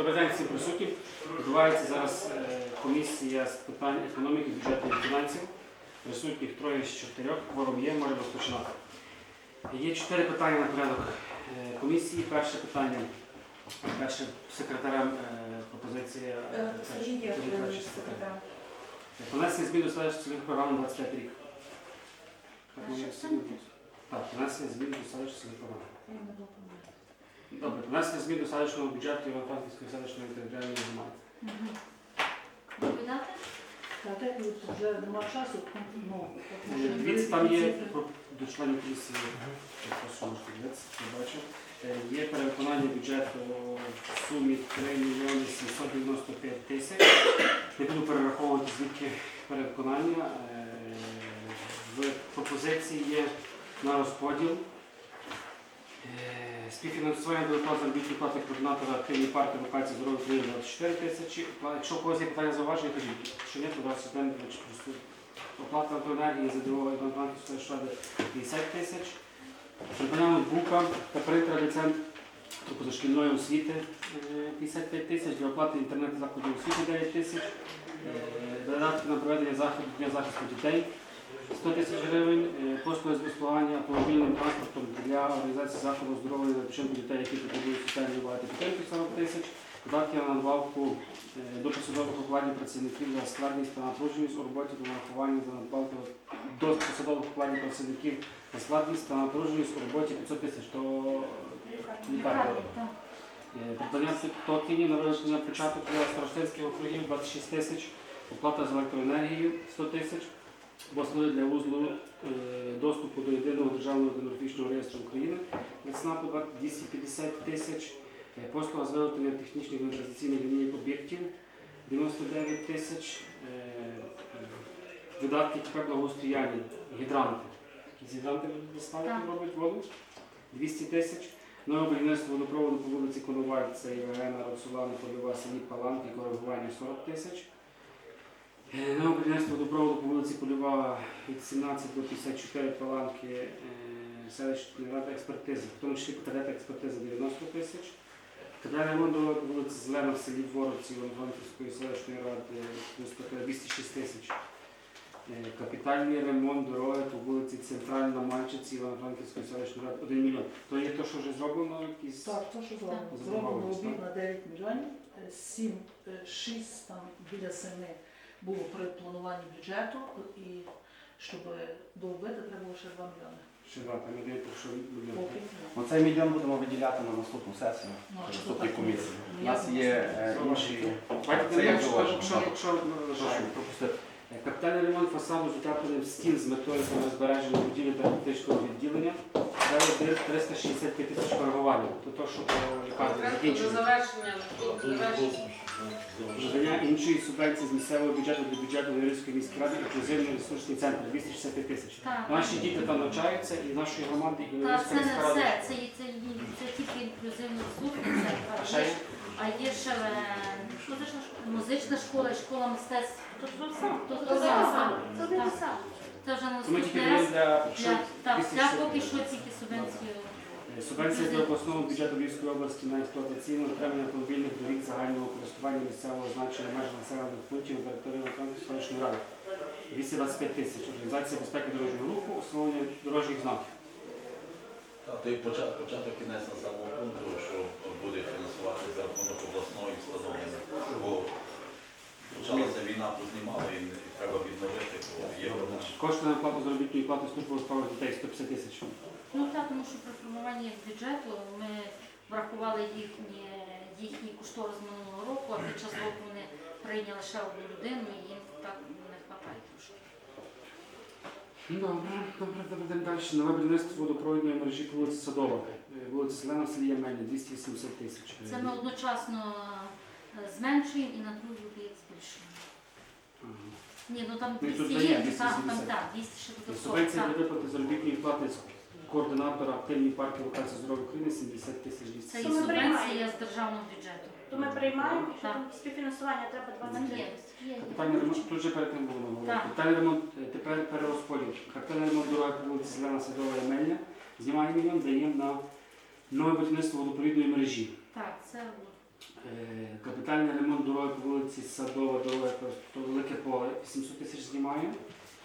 Добрий день всім присутнім. Відбувається зараз е, комісія з питань економіки, бюджету і фінансів. Присутніх троє з чотирьох. Кворум є, можемо розпочинати. Є чотири питання на порядок е, комісії. Перше питання. Перше секретарем е, пропозиція. Е, Сергій є Сергій е, Перший секретар. Внесення змін до селищної цільових програм 25 рік. Так, внесення змін до селищної цільових Я. Добре, внесення змін до селищного бюджету Івано-Франківської селищної територіальної громади. Доповідати? Та так от вже нема часу, ну, тому що Дивіться, там є цифри. про- до членів комісії, я прошу можете дивитися, я бачив. Е, Є перевиконання бюджету в сумі 3 мільйони 795 тисяч. Не буду перераховувати звідки перевиконання. Е, В пропозиції є на розподіл. Е, Співфінансування до виплат заробітної координатора активної партії локації здоров'я України 24 тисячі. Якщо у когось є питання зауваження, кажіть. Якщо ні, то 21 тисяч просто Оплата електроенергії за дрова Івано-Франківської шради 50 тисяч. Придбання ноутбука та принтера для центру позашкільної освіти е, 55 тисяч, для оплати інтернету закладів освіти 9 тисяч, е, додатки на проведення заходу Дня захисту дітей 100 тисяч гривень, е, послуги з безплагання автомобільним транспортом для організації заходу здоров'я та відпочинку дітей, які потребують соціальної багато підтримки 40 тисяч, додатки на надбавку е, до посадових окладів працівників за складність та напруженість у роботі до нарахування за надбавки до посадових окладів працівників за складність та напруженість у роботі 500 тисяч. Так. Е, Придбання токенів на вирішення початок для старостинських округів 26 тисяч, оплата за електроенергію 100 тисяч, послуги для вузлу е, доступу до єдиного державного демографічного реєстру України від СНАПу 250 тисяч, Е, послуга з виготовлення технічних інвестиційних лінійок об'єктів 99 тисяч, е, видатки КП благоустрояння, гідранти. Якісь гідранти доставити роблять воду 200 тисяч. Нове будівництво водопроводу по вулиці Коноваль, це Євгена, Роксолани, Поліва, Селі, Паланки, коригування 40 тисяч. Е, Нове будівництво водопроводу по вулиці Поліва від 17 до 54 Паланки, е, селищної ради експертизи, в тому числі кадета експертизи 90 тисяч. Капітальний ремонт дороги по вулиці Зелена в селі Дворовці Івано-Франківської селищної ради е, 206 тисяч. Е, Капітальний ремонт дороги по вулиці Центральна Мальчиці Івано-Франківської селищної ради 1 мільйон. То є те, що вже зроблено, якісь Так, то, що зроблено. Зроблено обід на 9 мільйонів, 7, 6, там біля 7 було при плануванні бюджету, і щоб доробити, треба було ще 2 мільйони. ще два, там ідея, що мільйон. Поки. Оцей мільйон будемо виділяти на наступну сесію, Ну, а на що наступній так? комісії. У нас є е, інші. Це як пропустити. Е, Капітальний ремонт фасаду з утепленням стін з метою збереження будівлі та електричного відділення. Далі 365 тисяч коригування. То то, що по лікарні До завершення, до завершення. Надання іншої субвенції з місцевого бюджету для бюджету Львівської міської ради інклюзивний ресурсний центр 265 тисяч. Так. Наші діти там навчаються і нашої громади, і Та це не міська рада. все, це, це, це тільки інклюзивний слухи, це, А ще є, є? а є ще е, музична школа, музична школа і школа мистецтв. То То саме. Це вже Ми тільки даємо для Для, так, для 260. поки що тільки субвенцію. Е, Субвенція для обласного бюджету Львівської області на експлуатаційне отримання автомобільних доріг загального користування місцевого значення меж населених пунктів на території Франківської селищної ради. 225 тисяч. Організація безпеки дорожнього руху, усунення дорожніх знаків. Той початок, початок кінець на самого пункту, що буде фінансувати за рахунок обласної встановлення. Бо почалася війна, познімали і і треба відновити, бо є проблема. Кошти на оплату заробітної плати служби у справах дітей 150 тисяч. Ну так, тому що при формуванні бюджету ми врахували їхні, їхній кошторис минулого року, а під час року вони прийняли ще одну людину і їм так не вистачає трошки. Добре, добре, добре, йдемо далі. Нове будівництво водопровідної мережі по вулиці Садова. Е, Вулиця Селена селі Ямельня, 280 тисяч. Це ми одночасно е, зменшуємо і на. Ага. Ні, ну там Ну, і 200 є, є ну, там, там 270. так, 200 ще додатково. Субвенція так. для виплати заробітної плати з координатора активної партії локації здоров'я України 70 тисяч 200. Це ми субвенція з державного бюджету. То ми приймаємо, що Так. там співфінансування треба Там 23. є, є, є. Капітальний ремонт, тут же перед тим було. Так. Капітальний ремонт, е, тепер перерозподіл. Капітальний ремонт дороги по вулиці Зелена Садова Ямельня. Знімає мільйон, даємо на нове будівництво водопровідної мережі. Так, це Капітальний ремонт дороги по вулиці Садова, дорога то Велике Поле, 800 тисяч знімаємо.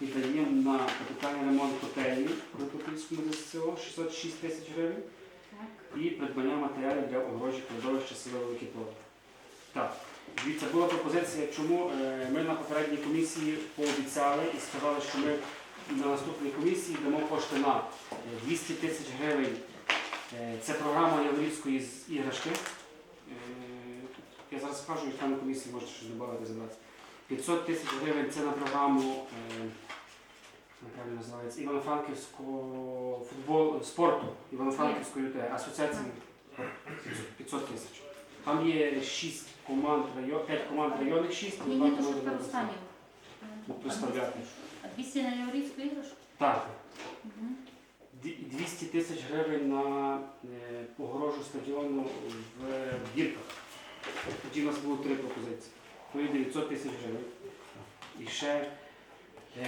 І даємо на капітальний ремонт котельні в Ротопільському ЗСО 606 тисяч гривень. І придбання матеріалів для огорожі кладовища села Велике Поле. Так, дивіться, була пропозиція, чому е, ми на попередній комісії пообіцяли і сказали, що ми на наступній комісії дамо кошти на е, 200 тисяч гривень. Е, Це програма Яворівської іграшки. Я зараз скажу, і на комісії можете щось додати забрати. 500 тисяч гривень це на програму е, називається, Івано-Франківського футбол спорту, Івано-Франківської УТ, асоціації 500 тисяч. Там є 6 команд район, 5 команд районних 6 Ні, ні, то що тепер представляти. А 200 на Яворівську іграшку? Так, 200 тисяч гривень на е, огорожу стадіону в Бірках. Тоді у нас було три пропозиції. Ну і 900 тисяч гривень. І ще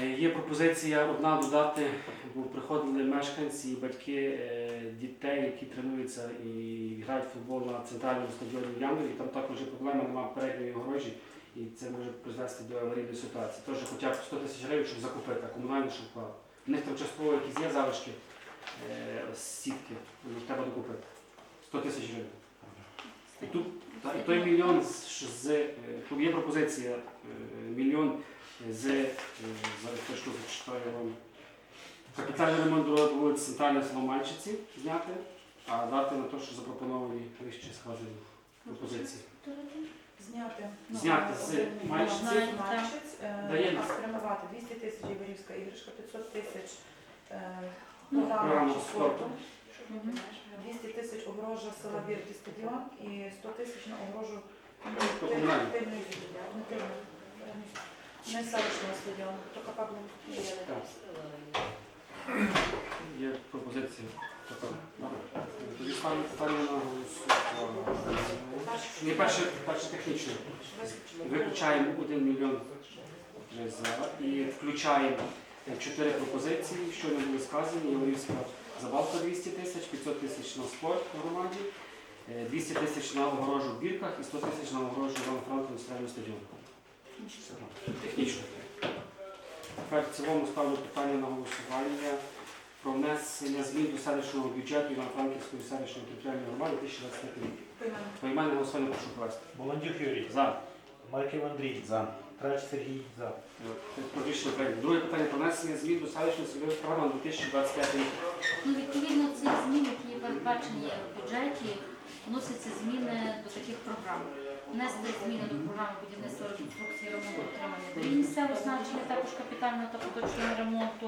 е, є пропозиція одна додати, бо приходили мешканці і батьки е, дітей, які тренуються і грають в футбол на центральному стадіоні в. Там також є проблема, немає передньої огорожі. І це може призвести до аварійної ситуації. Тож хоча б 100 тисяч гривень, щоб закупити, а комунальний щоб. У них там частково якісь є залишки е, сітки, треба докупити. 100 тисяч гривень. І тут та, той мільйон з, з е, тут є пропозиція е, мільйон з е, зараз теж тут зачитаю вам. Капітальний ремонт дороги по вулиці Центральної село Мальчиці зняти, а дати на те, що запропоновані вище складені пропозиції. Зняти. Зняти з Мальчиці. е, Даємо. а спрямувати 200 тисяч Ігорівська іграшка, 500 тисяч е, Ну, програма програма спорту. 200 тисяч огорожа села Бірки стадіон і 100 тисяч на огорожу активної активної, не селищного стадіону, то КП Є пропозиція. Тоді ставлю на голосування. Перше, перше технічне. Виключаємо 1 мільйон за і включаємо е, чотири пропозиції, що не були сказані. Яворівська забавка 200 тисяч, 500 тисяч на спорт в громаді, е, 200 тисяч на огорожу в бірках і 100 тисяч на огорожу Івано-Франковського національного стадіону. Технічно. Тепер в цілому ставлю питання на голосування про внесення змін до селищного бюджету Івано-Франківської селищної територіальної громади 2025 рік. Поіменне голосування прошу провести. Молодюк Юрій, За. Марків Андрій, За. Трач Сергій, за. Рішення прийнято. Друге питання про внесення змін до селищної сільської програми на 2025 рік. Ну, відповідно, цих змін, які передбачені в бюджеті, вносяться зміни до таких програм. Внести зміни до програми будівництва реконструкції ремонту отримання доріг місцевого значення, також капітального та поточного ремонту.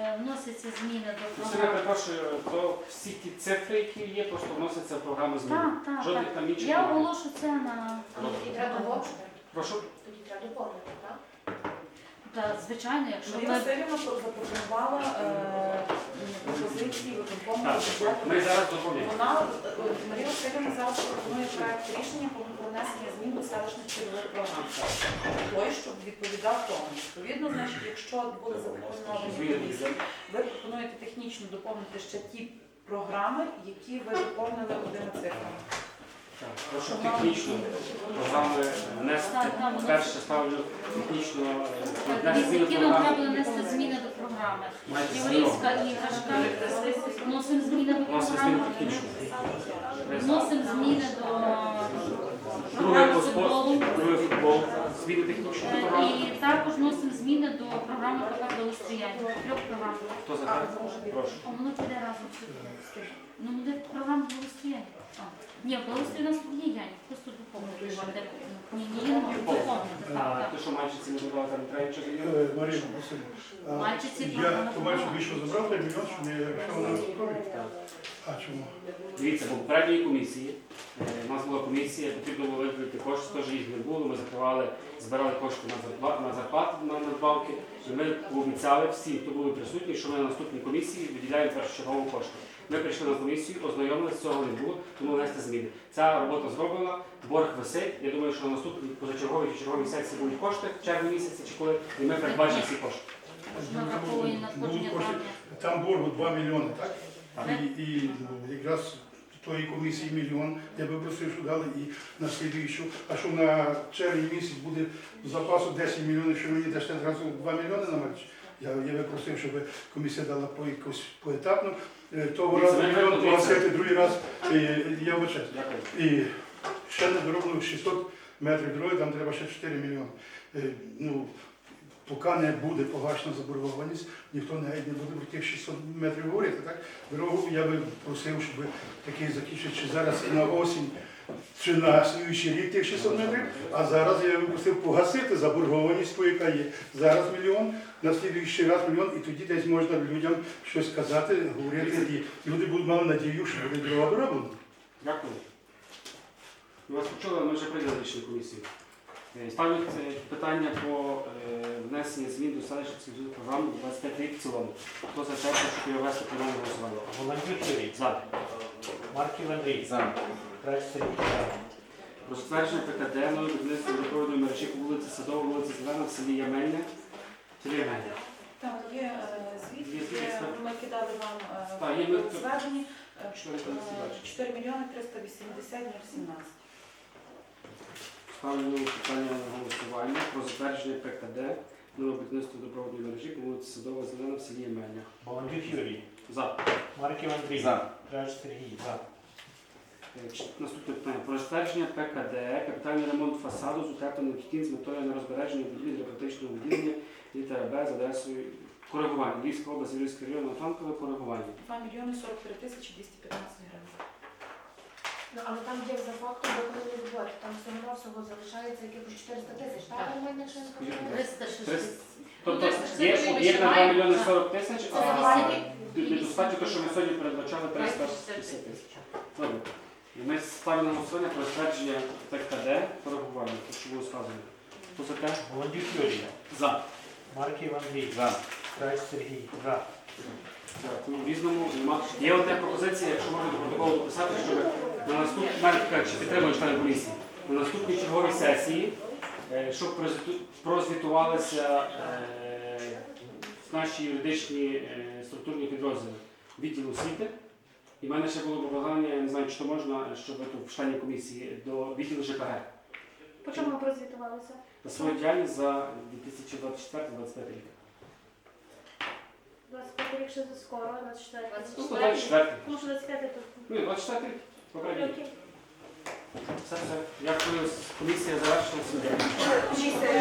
Е, Вносяться зміни до Сергій, програми. перепрошую, то всі ті цифри, які є, просто вносяться в програму змін. Так, так, Жодних так. там інших. Я немає. оголошу це на. Прошу. Доповнити, так? та, звичайно, якщо Марія ми Васильівна запропонувала е, пропозиції виконкому Так, бюджету. ми зараз доповнимо. Вона е, Марія Васильівна зараз пропонує проект рішення про внесення змін до селищних цільових програм. Той, щоб відповідав тому. Відповідно, значить, якщо були запропоновані комісії, ви пропонуєте технічно доповнити ще ті програми, які ви доповнили одними цифрами. Так, Прошу технічно програми внести. Перше ставлю технічно е, які нам треба внести зміни до програми. Маєте Єврейська іграшка, вносимо зміни до Вносимо зміни програми, технічно. вносимо зміни до Другий програми по футболу. другий футбол. Зміни технічно до програми. І також вносимо зміни до програми КП «Благостояння». Трьох програм. Хто за те? Прошу. А воно піде разом. Ну, буде програма «Благостояння». Ні, «Благостояння» у нас тут є Яні, просто доповнити. Ні, ні, ні, доповнити. Ти що мальчиці не додала там треба нічого Е? Марія Васильівна, а Мальчиці я програма побачив, була. більше забрав той мільйон, що не якщо вона. А чому? Дивіться, бо в попередньої комісії е, у нас була комісія, потрібно було виділити кошти, теж їх не було. Ми закривали, збирали кошти на зарплати, на зарплати на надбавки. І ми пообіцяли всім, хто були присутні, що ми на наступній комісії виділяємо першочергово кошти. Ми прийшли на комісію, ознайомилися, цього не було, тому внести зміни. Ця робота зроблена, борг висить. Я думаю, що на наступній позачерговій чи черговій сесії будуть кошти в червні місяці чи коли, і ми передбачимо всі кошти. Будуть. Там боргу 2 мільйони, так? Так. І, і якраз тої комісії мільйон, я би просив, що дали і на слідуючу, а що на червень місяць буде запасу 10 мільйонів, що мені дасте зразу 2 мільйони на матч. Я, я би просив, щоб комісія дала по якось поетапно. Е, Того разу мільйон погасити, другий раз і, я. Дякую. І ще не дороблено 600 метрів дороги, там треба ще 4 мільйони. Е, Ну, поки не буде погашена заборгованість, ніхто навіть не буде про тих 600 метрів говорити. Так? Дорогу я би просив, щоб такий закінчити, чи зараз на осінь, чи на слідуючий рік тих 600 метрів, а зараз я би просив погасити заборгованість, ту, яка є. Зараз мільйон, на слідуючий раз мільйон, і тоді десь можна людям щось казати, говорити, і люди будуть мали надію, що буде дорога дороблена. Дякую. Ми вас почули, ми вже прийняли рішення комісії. Е, Ставлю це питання по внесенню змін до селищної програми 25 рік в цілому. Хто за те, щоб його вести приймальне голосування? Володимир Юрій. За. Марків Андрій. За. Сергій. За. Про затвердження ПКД будівництва водопровідної мережі по вулиці Садова, вулиці Зелена в селі Ямельне. Селі Ямельне. Так, є е, звіт, ми кидали вам е, у зверненні е, Що? 4 мільйони 380 017. Ставлю питання на голосування про затвердження ПКД нової будівництва водопровідної мережі по вулиці Садова, Зелена в селі Ямельне. Володимир Юрій. За. Марків Андрій. За. Трач Сергій. За. Е, Наступне питання. Про затвердження ПКД, капітальний ремонт фасаду з утеплених стін з метою нерозбереження будівлі для практичного відділення літера Б з адресою коригування. Львівська область, Львівський район, Франкове коригування. 2 мільйони 43 тисячі 215 гривень. Ну, але там є за фактом виконані роботи, там всього всього залишається якихось 400 тисяч, так? Так. У мене ще не сказали. 360. Тобто Ну, ж є об'єкт на 2 мільйони 40 тисяч, а недостатньо те, що ми сьогодні передбачали 350 350 тисяч. Добре. І ми ставимо на голосування про затвердження ПКД коригування, те, що було сказано. Хто за те? Володимир Юрій. За. Марків Андрій. За. Трач Сергій. За. Дякую. Різному нема. Є одна пропозиція, якщо можна до протоколу дописати, щоб на наступній мене така, чи підтримує члени комісії, на наступній черговій сесії, е, щоб прозвіту- прозвітувалися е, наші юридичні е, структурні підрозділи відділу освіти. І в мене ще було побажання, я не знаю, чи то можна, щоб тут в членів комісії до відділу ЖКГ По чому прозвітувалися? за свою діяльність за 2024-2025 рік. 25 рік ще за скоро, 24. Ну, 24. Тому що 25 тут. Ні, 24 рік. Окей. Все, все. Дякую. Комісія завершила. Комісія